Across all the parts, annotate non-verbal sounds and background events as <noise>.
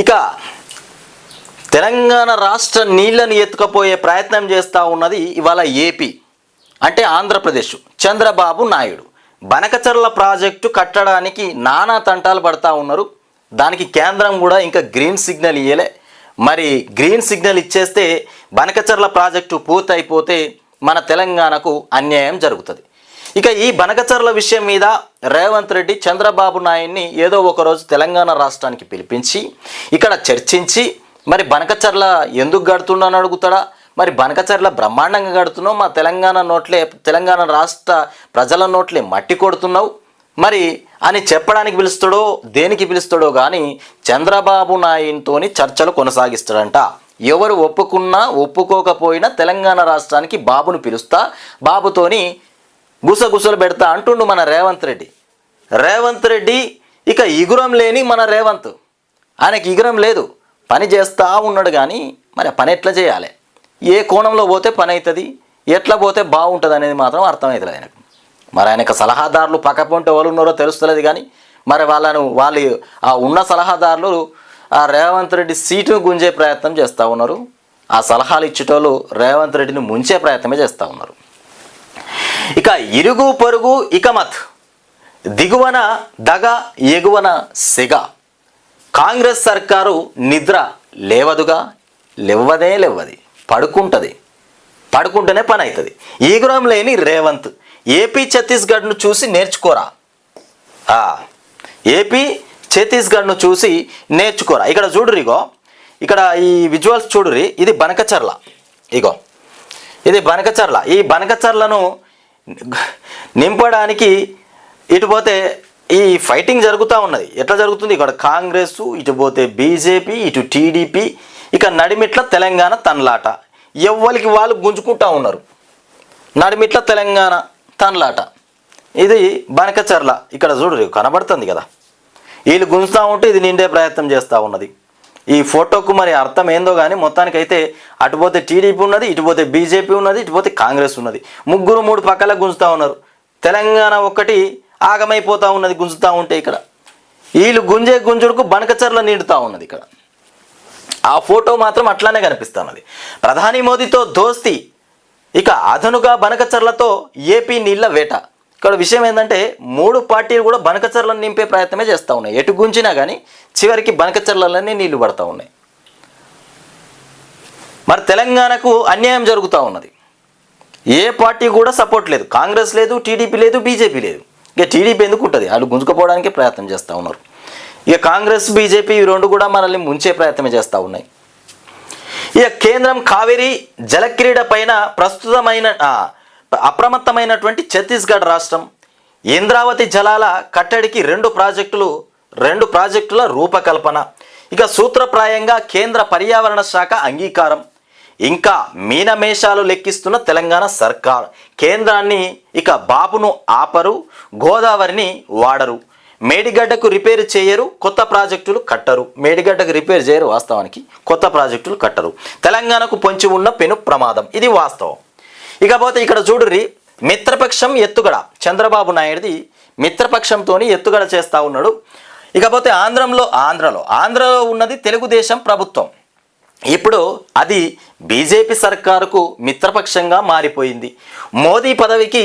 ఇక తెలంగాణ రాష్ట్ర నీళ్ళను ఎత్తుకపోయే ప్రయత్నం చేస్తూ ఉన్నది ఇవాళ ఏపీ అంటే ఆంధ్రప్రదేశ్ చంద్రబాబు నాయుడు. బనకచర్ల ప్రాజెక్టు కట్టడానికి నానా తంటాలు పడతా ఉన్నారు. దానికి కేంద్రం కూడా ఇంకా గ్రీన్ సిగ్నల్ ఇయ్యలే. మరి గ్రీన్ సిగ్నల్ ఇచ్చేస్తే బనకచర్ల ప్రాజెక్టు పూర్తయిపోతే మన తెలంగాణకు అన్యాయం జరుగుతుంది. ఇక ఈ బనకచర్ల విషయం మీద రేవంత్ రెడ్డి చంద్రబాబు నాయుడిని ఏదో ఒకరోజు తెలంగాణ రాష్ట్రానికి పిలిపించి ఇక్కడ చర్చించి మరి బనకచర్ల ఎందుకు కడుతున్నాను అడుగుతాడా? మరి బనకచర్ల బ్రహ్మాండంగా కడుతున్నావు మా తెలంగాణ నోట్లే తెలంగాణ రాష్ట్ర ప్రజల నోట్లే మట్టి కొడుతున్నావు. మరి అని చెప్పడానికి పిలుస్తాడో దేనికి పిలుస్తాడో కానీ చంద్రబాబు నాయునితోని చర్చలు కొనసాగిస్తాడంట. ఎవరు ఒప్పుకున్నా ఒప్పుకోకపోయినా తెలంగాణ రాష్ట్రానికి బాబును పిలుస్తా బాబుతోని గుసగుసలు పెడతా అంటుండు మన రేవంత్ రెడ్డి. రేవంత్ రెడ్డి ఇక ఇగురం లేని మన రేవంత్. ఆయనకి ఇగురం లేదు. పని చేస్తూ ఉన్నాడు కానీ మరి పని ఎట్లా చేయాలి? ఏ కోణంలో పోతే పని అవుతుంది ఎట్లా పోతే బాగుంటుంది అనేది మాత్రం అర్థమవుతుంది ఆయనకు. మరి ఆయనకు సలహాదారులు పక్కపొంటే వాళ్ళు ఉన్నారో తెలుస్తలేదు కానీ మరి వాళ్ళను వాళ్ళు ఆ ఉన్న సలహాదారులు ఆ రేవంత్ రెడ్డి సీటును గుంజే ప్రయత్నం చేస్తూ ఉన్నారు. ఆ సలహాలు ఇచ్చేటోళ్ళు రేవంత్ రెడ్డిని ముంచే ప్రయత్నమే చేస్తూ ఉన్నారు. ఇక ఇరుగు పొరుగు ఇకమత్. దిగువన దగ ఎగువన సెగ. కాంగ్రెస్ సర్కారు నిద్ర లేవదుగా లేవదే లేవది పడుకుంటుంది. పడుకుంటేనే పని అవుతుంది ఈగురం లేని రేవంత్. ఏపీ ఛత్తీస్గఢ్ను చూసి నేర్చుకోరా? ఏపీ ఛత్తీస్గఢ్ను చూసి నేర్చుకోరా? ఇక్కడ చూడురు ఇగో. ఇక్కడ ఈ విజువల్స్ చూడురి ఇది బనకచర్ల. ఇగో. ఇది బనకచర్ల. ఈ బనకచర్లను నింపడానికి ఇటు పోతే ఈ ఫైటింగ్ జరుగుతూ ఉన్నది. ఎట్లా జరుగుతుంది? ఇక్కడ కాంగ్రెస్ ఇటు పోతే బీజేపీ ఇటు టీడీపీ ఇక నడిమిట్ల తెలంగాణ తన్లాట. ఎవ్వరికి వాళ్ళు గుంజుకుంటా ఉన్నారు. నడిమిట్ల తెలంగాణ తన్లాట. ఇది బనకచర్ల. ఇక్కడ చూడు కనబడుతుంది కదా. వీళ్ళు గుంజుతూ ఉంటే ఇది నిండే ప్రయత్నం చేస్తూ ఉన్నది. ఈ ఫోటోకు మరి అర్థం ఏందో కానీ మొత్తానికైతే అటుపోతే టీడీపీ ఉన్నది ఇటుపోతే బీజేపీ ఉన్నది ఇటుపోతే కాంగ్రెస్ ఉన్నది. ముగ్గురు మూడు పక్కల గుంజుతూ ఉన్నారు. తెలంగాణ ఒక్కటి ఆగమైపోతూ ఉన్నది గుంజుతూ ఉంటే ఇక్కడ. వీళ్ళు గుంజే గుంజుడుకు బనకచర్ల నీడుతూ ఉన్నది ఇక్కడ. ఆ ఫోటో మాత్రం అట్లానే కనిపిస్తున్నది. ప్రధాని మోదీతో దోస్తి. ఇక అదనుగా బనకచర్లతో ఏపీ నీళ్ళ వేట. ఇక్కడ విషయం ఏంటంటే మూడు పార్టీలు కూడా బనకచర్లను నింపే ప్రయత్నమే చేస్తూ ఉన్నాయి. ఎటు గుంచినా కానీ చివరికి బనకచర్లలోనే నీళ్ళు పడతా ఉన్నాయి. మరి తెలంగాణకు అన్యాయం జరుగుతూ ఉన్నది. ఏ పార్టీ కూడా సపోర్ట్ లేదు. కాంగ్రెస్ లేదు టీడీపీ లేదు బీజేపీ లేదు. ఇక టీడీపీ ఎందుకు ఉంటుంది? వాళ్ళు గుంజుకుపోవడానికి ప్రయత్నం చేస్తూ ఉన్నారు. ఇక కాంగ్రెస్ బీజేపీ ఈ రెండు కూడా మనల్ని ముంచే ప్రయత్నమే చేస్తూ ఉన్నాయి. ఇక కేంద్రం కావేరీ జలక్రీడ పైన ప్రస్తుతమైన అప్రమత్తమైనటువంటి ఛత్తీస్గఢ్ రాష్ట్రం ఇంద్రావతి జలాల కట్టడికి రెండు ప్రాజెక్టులు రెండు ప్రాజెక్టుల రూపకల్పన. ఇక సూత్రప్రాయంగా కేంద్ర పర్యావరణ శాఖ అంగీకారం. ఇంకా మీనమేషాలు లెక్కిస్తున్న తెలంగాణ సర్కార్. కేంద్రాన్ని ఇక బాబును ఆపరు గోదావరిని వాడరు. మేడిగడ్డకు రిపేర్ చేయరు కొత్త ప్రాజెక్టులు కట్టరు. మేడిగడ్డకు రిపేర్ చేయరు వాస్తవానికి కొత్త ప్రాజెక్టులు కట్టరు. తెలంగాణకు పొంచి ఉన్న పెను ప్రమాదం. ఇది వాస్తవం. ఇకపోతే ఇక్కడ చూడుర్రి మిత్రపక్షం ఎత్తుగడ. చంద్రబాబు నాయుడిది మిత్రపక్షంతో ఎత్తుగడ చేస్తూ ఉన్నాడు. ఇకపోతే ఆంధ్రంలో ఆంధ్రలో ఆంధ్రలో ఉన్నది తెలుగుదేశం ప్రభుత్వం. ఇప్పుడు అది బీజేపీ సర్కారుకు మిత్రపక్షంగా మారిపోయింది. మోదీ పదవికి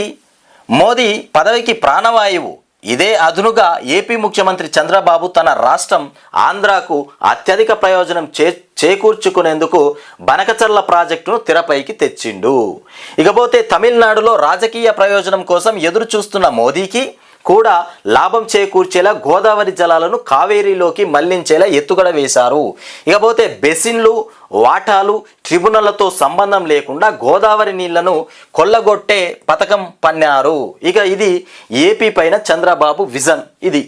మోదీ పదవికి ప్రాణవాయువు. ఇదే అదునుగా ఏపీ ముఖ్యమంత్రి చంద్రబాబు తన రాష్ట్రం ఆంధ్రాకు అత్యధిక ప్రయోజనం చే చేకూర్చుకునేందుకు బనకచర్ల ప్రాజెక్టును తెరపైకి తెచ్చిండు. ఇకపోతే తమిళనాడులో రాజకీయ ప్రయోజనం కోసం ఎదురు చూస్తున్న మోదీకి కూడా లాభం చేకూర్చేలా గోదావరి జలాలను కావేరీలోకి మళ్ళించేలా ఎత్తుగడ వేశారు. ఇకపోతే బెసిన్లు వాటాలు ట్రిబ్యునళ్ళతో సంబంధం లేకుండా గోదావరి నీళ్ళను కొల్లగొట్టే పథకం పన్నారు. ఇక ఇది ఏపీ పైన చంద్రబాబు విజన్. ఇది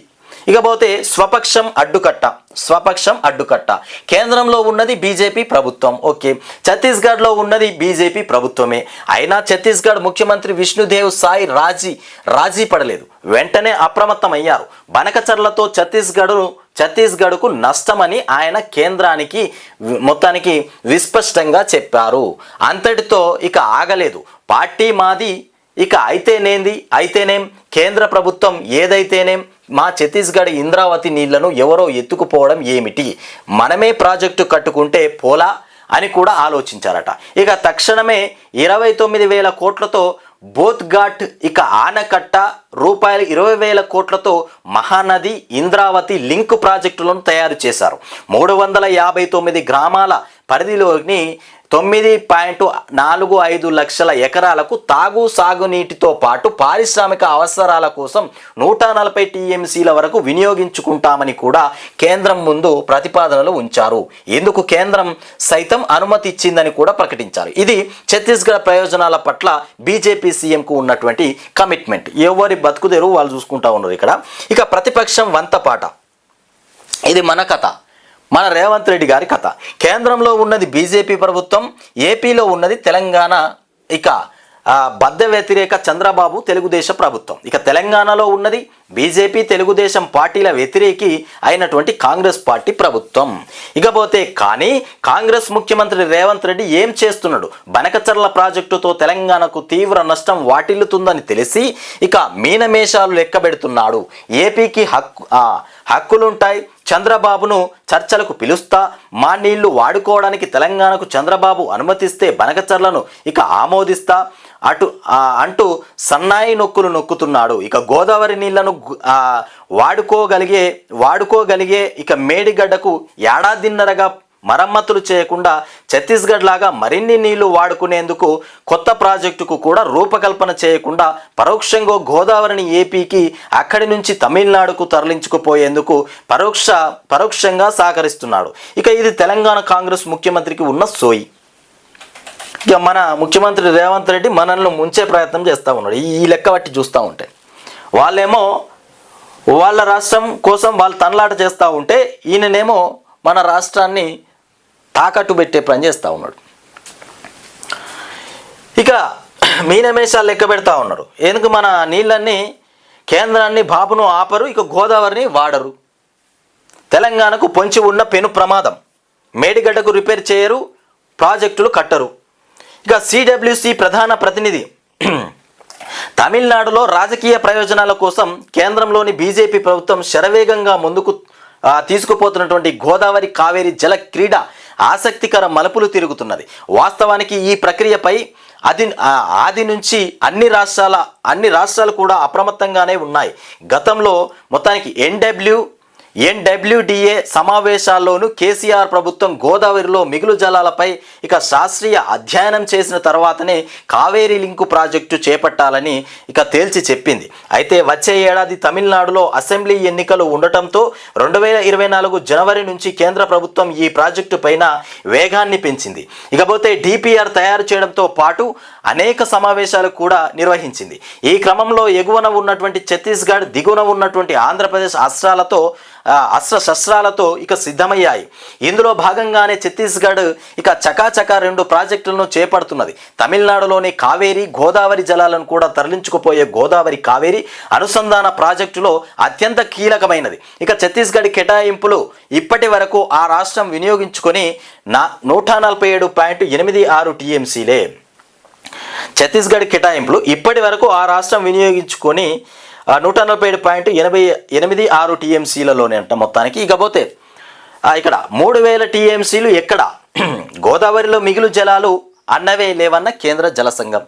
ఇకపోతే స్వపక్షం అడ్డుకట్ట స్వపక్షం అడ్డుకట్ట. కేంద్రంలో ఉన్నది బీజేపీ ప్రభుత్వం ఓకే. ఛత్తీస్గఢ్లో ఉన్నది బీజేపీ ప్రభుత్వమే. అయినా ఛత్తీస్గఢ్ ముఖ్యమంత్రి విష్ణుదేవ్ సాయి రాజీ రాజీ పడలేదు. వెంటనే అప్రమత్తమయ్యారు. బనకచర్లతో ఛత్తీస్గఢ్ ఛత్తీస్గఢ్కు నష్టమని ఆయన కేంద్రానికి మొత్తానికి విస్పష్టంగా చెప్పారు. అంతటితో ఇక ఆగలేదు. పార్టీ మాది ఇక అయితేనేంది? అయితేనేం? కేంద్ర ప్రభుత్వం ఏదైతేనేం? మా ఛత్తీస్గఢ్ ఇంద్రావతి నీళ్ళను ఎవరో ఎత్తుకుపోవడం ఏమిటి? మనమే ప్రాజెక్టు కట్టుకుంటే పోలా? అని కూడా ఆలోచించారట. ఇక తక్షణమే ఇరవై తొమ్మిది వేల కోట్లతో బోత్ ఘాట్ ఇక ఆనకట్ట రూపాయలు ఇరవై వేల కోట్లతో మహానది ఇంద్రావతి లింక్ ప్రాజెక్టులను తయారు చేశారు. మూడు వందల యాభై తొమ్మిది గ్రామాల పరిధిలోని తొమ్మిది పాయింట్ నాలుగు ఐదు లక్షల ఎకరాలకు తాగు సాగునీటితో పాటు పారిశ్రామిక అవసరాల కోసం నూట నలభై టీఎంసీల వరకు వినియోగించుకుంటామని కూడా కేంద్రం ముందు ప్రతిపాదనలు ఉంచారు. ఎందుకు కేంద్రం సైతం అనుమతి ఇచ్చిందని కూడా ప్రకటించారు. ఇది ఛత్తీస్గఢ్ ప్రయోజనాల పట్ల బీజేపీ సీఎంకు ఉన్నటువంటి కమిట్మెంట్. ఎవరి బతుకుదేరు వాళ్ళు చూసుకుంటా ఉన్నారు ఇక్కడ. ఇక ప్రతిపక్షం వంతపాట. ఇది మన కథ. మన రేవంత్ రెడ్డి గారి కథ. కేంద్రంలో ఉన్నది బీజేపీ ప్రభుత్వం ఏపీలో ఉన్నది తెలంగాణ ఇక బద్ద వ్యతిరేక చంద్రబాబు తెలుగుదేశ ప్రభుత్వం. ఇక తెలంగాణలో ఉన్నది బీజేపీ తెలుగుదేశం పార్టీల వ్యతిరేకి అయినటువంటి కాంగ్రెస్ పార్టీ ప్రభుత్వం. ఇకపోతే కానీ కాంగ్రెస్ ముఖ్యమంత్రి రేవంత్ రెడ్డి ఏం చేస్తున్నాడు? బనకచర్ల ప్రాజెక్టుతో తెలంగాణకు తీవ్ర నష్టం వాటిల్లుతుందని తెలిసి ఇక మీనమేషాలు లెక్కబెడుతున్నాడు. ఏపీకి హక్కు హక్కులుంటాయి చంద్రబాబును చర్చలకు పిలుస్తా మా నీళ్ళు వాడుకోవడానికి తెలంగాణకు చంద్రబాబు అనుమతిస్తే బనకచర్లను ఇక ఆమోదిస్తా అటు అంటూ సన్నాయి నొక్కులు నొక్కుతున్నాడు. ఇక గోదావరి నీళ్ళను వాడుకోగలిగే వాడుకోగలిగే ఇక మేడిగడ్డకు ఏడాదిన్నరగా మరమ్మతులు చేయకుండా ఛత్తీస్గఢ్ లాగా మరిన్ని నీళ్ళు వాడుకునేందుకు కొత్త ప్రాజెక్టుకు కూడా రూపకల్పన చేయకుండా పరోక్షంగా గోదావరిని ఏపీకి అక్కడి నుంచి తమిళనాడుకు తరలించుకుపోయేందుకు పరోక్ష పరోక్షంగా సహకరిస్తున్నాడు. ఇక ఇది తెలంగాణ కాంగ్రెస్ ముఖ్యమంత్రికి ఉన్న సోయి. ఇక మన ముఖ్యమంత్రి రేవంత్ రెడ్డి మనల్ని ముంచే ప్రయత్నం చేస్తూ ఉన్నాడు. ఈ లెక్క బట్టి చూస్తూ ఉంటే. వాళ్ళేమో వాళ్ళ రాష్ట్రం కోసం వాళ్ళు తనలాట చేస్తూ ఉంటే ఈయననేమో మన రాష్ట్రాన్ని తాకట్టు పెట్టే పని చేస్తూ ఉన్నాడు. ఇక మీనమేషాలు లెక్క పెడతా ఉన్నారు. ఎందుకు మన నీళ్ళన్నీ కేంద్రాన్ని బాబును ఆపరు ఇక గోదావరిని వాడరు. తెలంగాణకు పొంచి ఉన్న పెను ప్రమాదం. మేడిగడ్డకు రిపేర్ చేయరు ప్రాజెక్టులు కట్టరు. ఇక సిడబ్ల్యూసి ప్రధాన ప్రతినిధి తమిళనాడులో రాజకీయ ప్రయోజనాల కోసం కేంద్రంలోని బీజేపీ ప్రభుత్వం శరవేగంగా ముందుకు తీసుకుపోతున్నటువంటి గోదావరి కావేరి జల క్రీడ ఆసక్తికర మలుపులు తిరుగుతున్నది. వాస్తవానికి ఈ ప్రక్రియపై అది ఆది నుంచి అన్ని రాష్ట్రాల అన్ని రాష్ట్రాలు కూడా అప్రమత్తంగానే ఉన్నాయి. గతంలో మొత్తానికి ఎన్డబ్ల్యూ ఎన్డబ్ల్యూడిఏ సమావేశాల్లోనూ కేసీఆర్ ప్రభుత్వం గోదావరిలో మిగులు జలాలపై ఇక శాస్త్రీయ అధ్యయనం చేసిన తర్వాతనే కావేరీ లింకు ప్రాజెక్టు చేపట్టాలని ఇక తేల్చి చెప్పింది. అయితే వచ్చే ఏడాది తమిళనాడులో అసెంబ్లీ ఎన్నికలు ఉండటంతో రెండు వేల ఇరవై నాలుగు జనవరి నుంచి కేంద్ర ప్రభుత్వం ఈ ప్రాజెక్టు పైన వేగాన్ని పెంచింది. ఇకపోతే డిపిఆర్ తయారు చేయడంతో పాటు అనేక సమావేశాలు కూడా నిర్వహించింది. ఈ క్రమంలో ఎగువన ఉన్నటువంటి ఛత్తీస్గఢ్ దిగువన ఉన్నటువంటి ఆంధ్రప్రదేశ్ అస్త్రాలతో అస్త్ర శస్త్రాలతో ఇక సిద్ధమయ్యాయి. ఇందులో భాగంగానే ఛత్తీస్గఢ్ ఇక చకాచకా రెండు ప్రాజెక్టులను చేపడుతున్నది. తమిళనాడులోని కావేరి గోదావరి జలాలను కూడా తరలించుకుపోయే గోదావరి కావేరి అనుసంధాన ప్రాజెక్టులో అత్యంత కీలకమైనది. ఇక ఛత్తీస్గఢ్ కేటాయింపులు ఇప్పటి వరకు ఆ రాష్ట్రం వినియోగించుకొని నా నూట నలభై ఏడు పాయింట్ ఎనిమిది ఆరు టీఎంసీలే. ఛత్తీస్గఢ్ కేటాయింపులు ఇప్పటి వరకు ఆ రాష్ట్రం వినియోగించుకొని నూట నలభై ఏడు పాయింట్ ఎనభై ఎనిమిది ఆరు టీఎంసీలలోనే అంట మొత్తానికి ఇకపోతే ఇక్కడ మూడు వేల టీఎంసీలు ఎక్కడ? <clears throat> గోదావరిలో మిగులు జలాలు అన్నవే లేవన్న కేంద్ర జల సంఘం.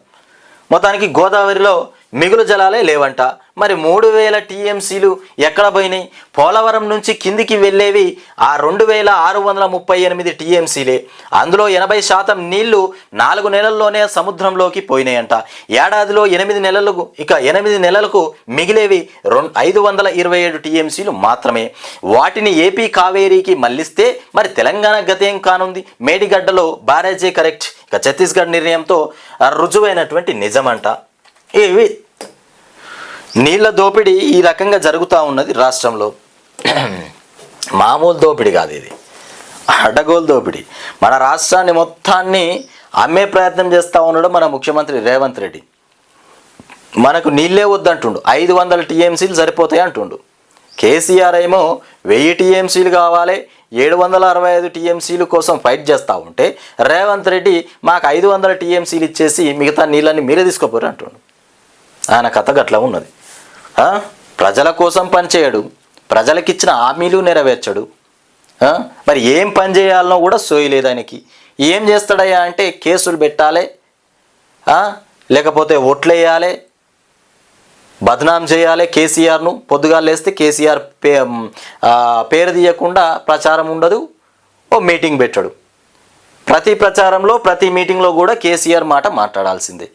మొత్తానికి గోదావరిలో మిగులు జలాలే లేవంట. మరి మూడు వేల టీఎంసీలు ఎక్కడ పోయినాయి? పోలవరం నుంచి కిందికి వెళ్ళేవి ఆ రెండు వేల ఆరు వందల ముప్పై ఎనిమిది టీఎంసీలే. అందులో ఎనభై శాతం నీళ్ళు నాలుగు నెలల్లోనే సముద్రంలోకి పోయినాయంట. ఏడాదిలో ఎనిమిది నెలలకు ఇక ఎనిమిది నెలలకు మిగిలేవి రెండు ఐదు వందల ఇరవై ఏడు టీఎంసీలు మాత్రమే. వాటిని ఏపీ కావేరీకి మళ్ళిస్తే మరి తెలంగాణ గతేం కానుంది? మేడిగడ్డలో బ్యారేజే కరెక్ట్. ఇక ఛత్తీస్గఢ్ నిర్ణయంతో రుజువైనటువంటి నిజమంట. ఇవి నీళ్ళ దోపిడీ ఈ రకంగా జరుగుతూ ఉన్నది రాష్ట్రంలో. <clears throat> మామూలు దోపిడీ కాదు ఇది. అడ్డగోలు దోపిడీ. మన రాష్ట్రాన్ని మొత్తాన్ని అమ్మే ప్రయత్నం చేస్తూ ఉన్నాడు మన ముఖ్యమంత్రి రేవంత్ రెడ్డి. మనకు నీళ్ళే వద్దంటుండు. ఐదు వందల టీఎంసీలు సరిపోతాయి అంటుండు. కేసీఆర్ ఏమో వెయ్యి టీఎంసీలు కావాలి ఏడు వందల అరవై ఐదు టీఎంసీలు కోసం ఫైట్ చేస్తూ ఉంటే రేవంత్ రెడ్డి మాకు ఐదు వందల టీఎంసీలు ఇచ్చేసి మిగతా నీళ్ళని మీరే తీసుకోపోరు అంటుండు. ఆయన కథ గట్లా ఉన్నది. ప్రజల కోసం పనిచేయడు ప్రజలకిచ్చిన హామీలు నెరవేర్చడు. మరి ఏం పని చేయాలనో కూడా సోయలేదు ఆయనకి. ఏం చేస్తాడయ్యా అంటే కేసులు పెట్టాలి. లేకపోతే ఓట్లేయాలి. బదనాం చేయాలి కేసీఆర్ను. పొద్దుగా లేస్తే కేసీఆర్ పే పేరు తీయకుండా ప్రచారం ఉండదు. ఓ మీటింగ్ పెట్టాడు. ప్రతి ప్రచారంలో ప్రతి మీటింగ్లో కూడా కేసీఆర్ మాట మాట్లాడాల్సిందే.